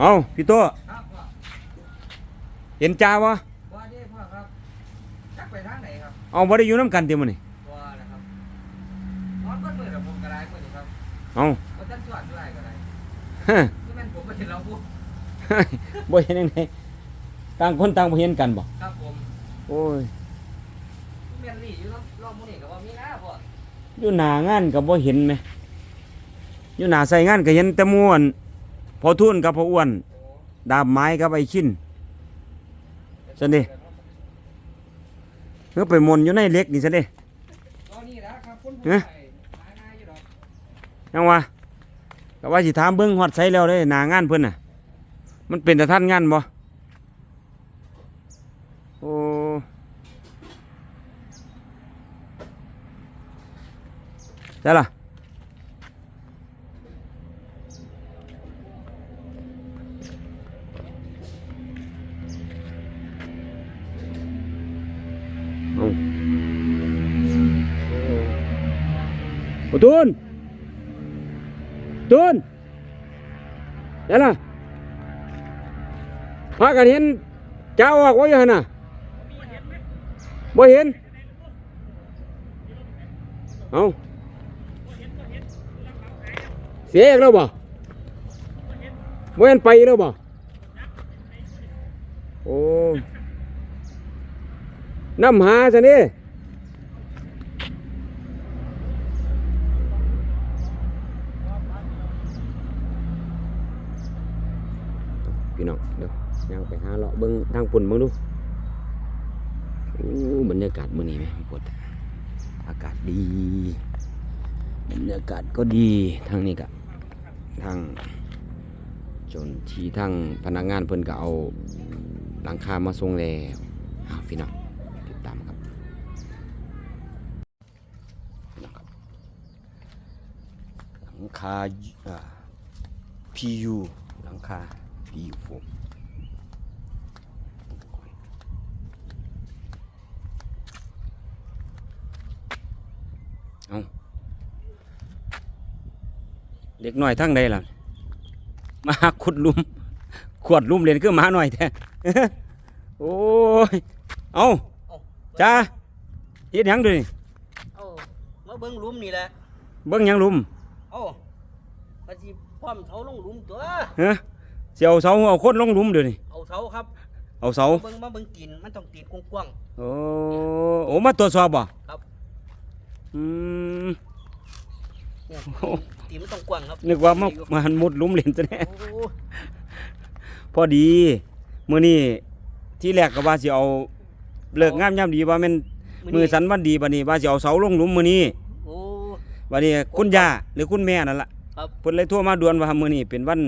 เอาพี่โตครับพ่อเห็นจ้าวะว่าเด้พ่อครับจักไปทางไหนครับเอาบ่ได้อยู่น้ำกันเต็มอนี่ว่านะครับนอนเพิ่นมือกับผมก็ได้มื้อนี้ครับเอาบ่ทันสวดเท่าไหร่ก็ได้ฮะคือแม่นผมบ่เห็นเราพูดบ่เห็นยังไงต่างคนต่างบ่เห็นกันบ่ครับผมโอ้ยแม่นนี่อยู่เนาะรอบมื้อนี้ก็ว่ามีนะพ่ออยู่หน้างานก็บ่เห็นไหมอยู่หน้าใส่งานก็เห็นแต่ม่วน พอทุ่นกับพออ้วน ดาบไม้กับไอ้ขินซั่นดิเพื่อไปมนอยู่ในเล็กนี่ซะเด้ตอนนี้นะครับคนเอ๊ะหาง่ายอยู่ดอกยังวะก็ว่าสิถามเบิ่งฮอดไสแล้วเด้หนางานเพิ่อนน่ะ มันเป็นแต่ท่านงานบ่โอ้ได้ล่ะ โอ้ตูนตูนได้ล่ะพากันเห็นเจ้าออกว่าอยู่หั่นน่ะบ่เห็น เอาเสียอีกแล้วบ่บ่เห็นไปแล้วบ่โอ้น้ำหาซะนี่พี่น้องเดี๋ยวยังไปหา เบิ่งทางปุ่นเบิ่งดูโอ้บรรยากาศมื้อนี้แม่ปวดอากาศดีบรรยากาศก็ดีทางนี้ก็ทางจนที่ทางพนักงานเพิ่นก็เอาหลังคามาส่งแล้วอ้าวพี่น้องติดตามครับพี่น้องครับ หลังคาอ่า PU หลังคา PU โฟม เอาเด็กน้อยทั้งใดล่ะ มาขุดหลุม ขวดหลุมเรียนคือหมาหน่อยแท้โอ้ย เอาเอ้าจ้าเฮ็ดหยังดูนี่เอ้ามาเบิ่งหลุมนี่แหละ เบิ่งหยังหลุมเอ้าก็สิพร้อมเสาลงหลุมตัวฮะเสียวเสาเอาคนลงหลุมเดี๋ยวนี้เอาเสาครับ เอาเสาเบิ่งมาเบิ่งตีนมันต้องตีนกว้างโอ้โอ้มาตรวจสอบบ่ครับ อืมๆเนี่ยโอ้ตีนมันต้องกว้างครับนึกว่ามามาหันมุดหลุมเล่นซะแน่โอ้โหพอดีมื้อนี้ที่แรกก็ว่าสิเอาเลิกงามยามดีว่าแม่นมือสันวันดีบัดนี้ว่าสิเอาเสาลงหลุมมื้อนี้โอ้ บัดนี้คุณย่าหรือคุณแม่นั่นล่ะครับ เพิ่นเลยโทรมาด่วนว่ามื้อนี้เป็นวัน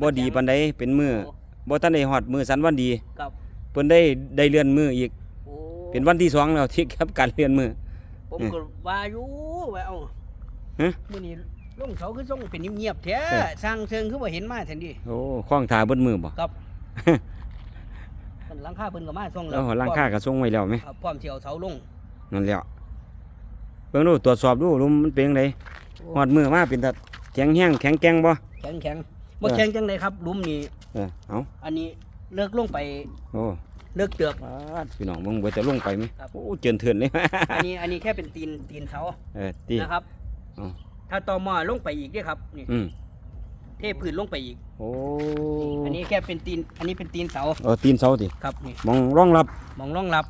บ่ดีปานใดเป็นมื้อโอ้บ่ทันได้ฮอดมื้อสันวันดี ครับเพิ่นได้ได้เลื่อนมื้ออีก โอ้เป็นวันที่สองแล้วที่ครับการเลื่อนมื้อ ผมเอ๊ะก็ว่าอยู่ว่าเอาฮะ มื้อนี้ลงเสาคือส่งเป็นเงียบๆแท้เอ๊ะสร้างเชิงคือบ่เห็นมาแทนดิโอ้คล้องทาเบิดมือบ่ครับเพิ่นหลังคาเพิ่นก็มาส่งแล้แล้ววหลังคาก็ส่งไว้แล้วไหมครับพร้อมสิเอาเสาลง นั่นแหล้วเบิ่งดูตรวจสอบดูลุมมันเป็นจังไดฮอดมือมาเป็นตาแข็งแห้งแข็งแกร่งบ่ แข็งแข็งบ่เออ แข็งจังไดครับหลุมนี่เออเอาอันนี้เลิกลงไปโอ้ เลิกเตือบ ปาดพี่น้องเบิ่งบ่จะลงไปไหมครับ โอ้เจินเถื่อนเลย อันนี้อันนี้แค่เป็นตีนตีนเสาเออตี นะครับ อ๋อ ถ้าต่อหม้อลงไปอีกเด้ครับนี่อืมเทพื้นลงไปอีก โอ้อันนี้แค่เป็นตีนอันนี้เป็นตีนเสาเออตีนเสาติครับนี่มองรองรับมองรองรับ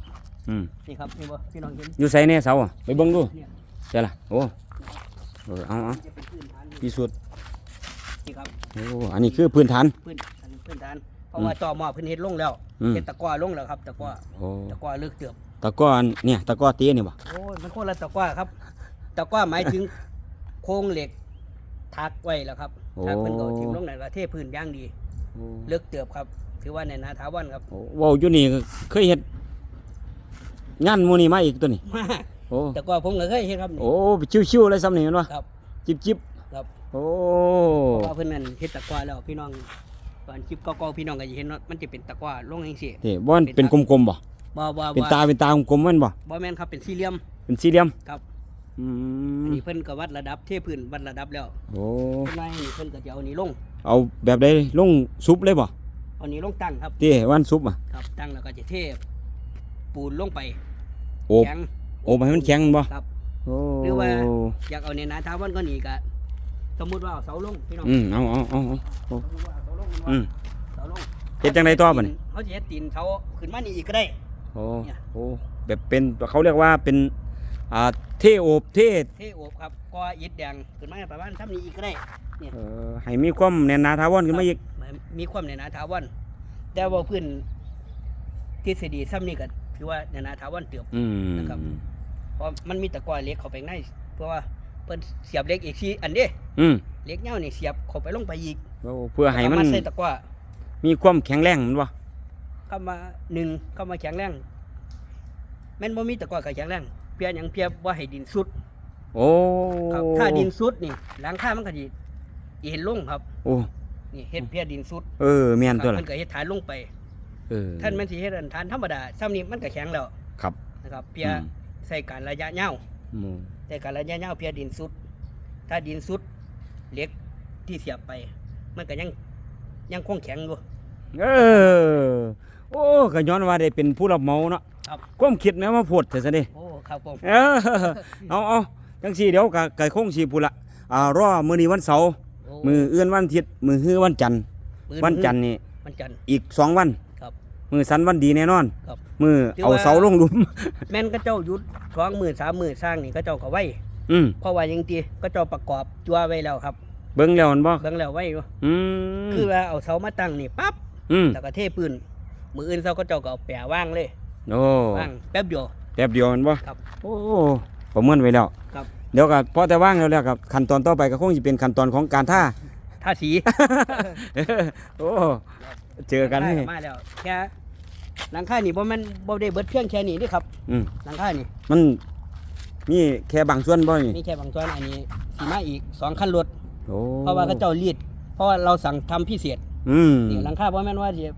อืมนี่ครับนี่บ่พี่น้องเห็นอยู่ไสแน่เสาอะไปเบิ่งดูเนี่ยใช่ล่ะโอ้เออเอาเอาจะเป็นพื้นฐานนี่พิสูจน์นี่ครับโอ้อันนี้คือพื้นฐานพื้น ราะว่าต่อหม้อเพิ่นเฮ็ดลงแล้วอืม เฮ็ดตะกร้อลงแล้วครับ ตะกร้อโอ้ตะกร้อเลิกเตือบตะก้อนเนี่ยตะก้อเตี้ยนี่บ่โอ้ยมันคนละตะกร้อครับ ตะกร้อหมายถึง โครงเหล็กทักไว้แล้วครับทักเพิ่นก็เอาทิ่มลงนั่นก็เทพื้นอย่างดีโอ้เลิกเตือบครับ ถือว่าในนาถาวันครับ โอ้เว้าอยู่นี่ก็เคยเฮ็ดงานหมู่นี่มาอีกตัวนี้มาโอ้แต่ก็ผมก็เคยเห็นครับนี่โอ้ไปชิวๆเลยซ้ำนี่แม่นบ่ครับ จิบครับๆโอ้ เพราะว่าเพิ่นนั่นเฮ็ดตะกร้อแล้วพี่น้อง ตอนคลิปเก่าๆพี่น้องก็จะเห็นว่ามันจะเป็นตะกร้อลงจังซี่นี่บ่มันเป็นกลมๆบ่บ่บ่เป็นบ่ตาเป็นตากลมๆแม่นบ่บ่แม่นครับเป็นสี่เหลี่ยมเป็นสี่เหลี่ยมครับอือันมนี้เพิ่นก็วัดระดับเทพื้นวัดระดับแล้วโอ้เพิ่นว่าให้เพิ่นก็จะเอานี้ลง เอาแบบใดลงซุปเลยบ่เอานี้ลงตั้งครับที่วันซุปอะครับตั้งแล้วก็จะเทปูนลงไปโอบแข็งโอบให้มันแข็งบ่ครับโอ้หรือว่าอยากเอาในนาทาวันก็นี่ก็สมมุติว่าเอาเสาลงพี่น้องอืมเอาเอาเอาเอาเอาสมมุติว่าเอาเสาลงมันว่าอืมเสาลงเฮ็ดจังไดต่อบัดนี้เขาจะเฮ็ดตีนเสาขึ้นมานี่อีกก็ได้ โอ้เนี่ยโอ้แบบเป็นเขาเรียกว่าเป็นอ่าเทโอบเทเทโอบครับก็อิฐแดงขึ้นมาประมาณทำนี้อีกก็ได้ เอ่อให้มีความแน่นหนาทาวอนขึ้นมาอีกมันมีความในนาทาวันแต่ว่าพื้นทฤษฎีซ้ำนี่ก็ถือว่าในนาทาวันเติบ อืมนะครับ เพราะมันมีตะกร้อเหล็กเข้าไปในเพราะว่าเพิ่นเสียบเหล็กอีกทีอันเด้อืมเหล็กเงานี่เสียบเข้าไปลงไปอีก โอ้เพื่อให้มัน เอาาใส่ตะกร้อมีความแข็งแรงแมันบ่เข้ามาหนึ่งเข้ามาแข็งแรงแม่นบ่มีตะกร้อก็แข็งแรงเพียหยังเพียบ่ให้ดินสุดโอ้ครับถ้าดินสุดนี่หลังคามันก็สิเห็นลงครับโอ้นี่เฮ็ดเพียดินสุดเออแม่นตัวครับละมันก็เฮ็ดฐานลงไป เออ ท่านแม่นสิเฮ็ดอันฐานธรรมดาซ้ำนี้มันก็แข็งแล้วครับนะครับเพียอืม ใส่การระยะยาว หมู่ใส่การระยะยาวเพียดินสุด ถ้าดินสุดเหล็กที่เสียบไป มันก็ยังยังคงแข็งอยู่ เออ โอ้ก็ย้อนว่าได้เป็นผู้รับเหมาเนาะครับ ความคิดแม้ว่าโพดแต่ซะดิโอ้ครับผมเออเอาเอาจังซี่เดี๋ยวก็ก็คงสิพูดละอ่ารอมื้อนี้วันเสาร์โอ้มือเอื้อนวันอาทิตย์มือฮื้อวันจันทร์มื้อวันจันทร์นี่วันจันทร์ อีกสองวันครับมือสันวันดีแน่นอนครับมือถือเอาว่า เสาลงหลุม แม่นก็เจ้าหยุดท้องมือสามมือสร้างนี่ก็เจ้าก็ไว้อืมเพราะว่ายังตีก็เจ้าประกอบจัวไว้แล้วครับ เบิ่งแล้วมันบ่เบิ่งแล้วไว้อยู่อืมคือว่าเอาเสามาตั้งนี่ปั๊บอืมแล้วก็เทปืนมืออื่นเสาก็เจ้าก็เอาแปะว่างเลยโอ้ว่างแป๊บเดียว แป๊บเดียวมันบ่ครับโอ้ประเมินไว้แล้วครับ เดี๋ยวก็พอแต่ว่างแล้วแล้วครับขั้นตอนต่อไปก็คงสิเป็นขั้นตอนของการท่าท่าสี โอ้เจอกันหลันี่งคามาแล้วแค่หลังคานี่บ่แม่นบ่ได้เบิดเพียงแค่นี้นี่ครับอืม หลังคานี่มันมีแค่บางส่วนบ่นี่ มีแค่บางส่วนอันนี้สีมาอีกสองคันรถ โอ้เพราะว่าเขาเจ้ารีดเพราะว่าเราสั่งทำพิเศษอืมนี่หลังคาบ่แม่นว่าจะ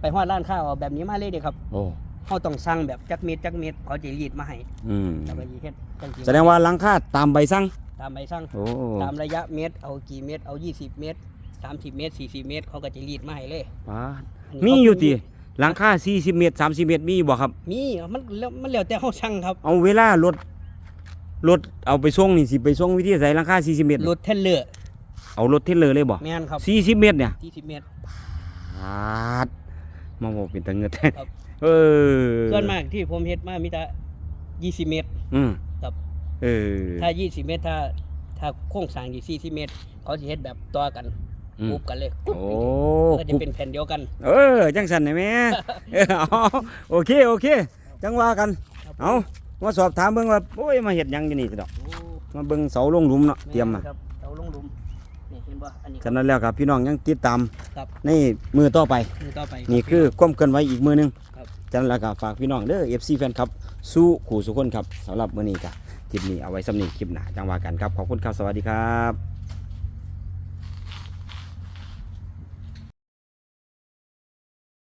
ไปฮอดร้านค้าเอาแบบนี้มาเลยเด้ครับโอ้เฮาต้องสั่งแบบจักเม็ดจักเม็ดเขาจะรีดมาให้อืมแล้วก็สิเฮ็ดจังซี่แสดงว่าหลังคาตามใบสั่งตามใบสั่งโอ้ตามระยะเม็ดเอากี่เม็ดเอา 20 เม็ด30 เม็ด40 เม็ดเขาก็จะรีดมาให้เลยป้าดอันนี้มีเขาอยู่ติหลังคา40 เมตร 30 เมตรมีบ่ครับ มีมันแล้วมันแล้วแต่เฮาสั่งครับเอาเวลารถรถเอาไปส่งนี่สิไปส่งวิธีใส่หลังคา40 เมตรรถเทรลเลอร์ เอารถเทรลเลอร์เลยบ่แม่นครับ40เมตรเนี่ย40เม็ดปาดมาบอกเป็นตะเงิดครับ เออส่วนมากที่ผมเฮ็ดมามีแต่20เม็ดอืมครับ เออถ้า20เมตร ถ้า ถ้าโครงสร้างที่40เมตร เขาสิเฮ็ดแบบต่อกันอืมกรุบกันเลยกรุบโอ้ก็จะเป็นแผ่นเดียวกัน เออ จังสันได้ไหมเออเอาโอเคโอเค จังว่ากันครับเอามาสอบถามเบิ่งว่าโอ้ยมาเฮ็ดหยังอยู่นี่สิดอกโอ้มาเบิ่งเสาลงหลุมเนาะเตรียมมา ครับเสาลงหลุม นี่เห็นบ่อันนี้ฉะนั้นแล้วครับพี่น้องยังติดตามครับ ในมือต่อไป มือต่อไป นี่คือความเคลื่อนไหวอีกมือหนึงครับ ฉะนั้นแล้วก็ฝากพี่น้องเด้อ FC แฟนครับ สู้ขู่สุคนครับสำหรับมื้อนี้ก็คลิปนี้เอาไว้สำนี้คลิปหน้าจังว่ากันครับ ขอบคุณครับ สวัสดีครับ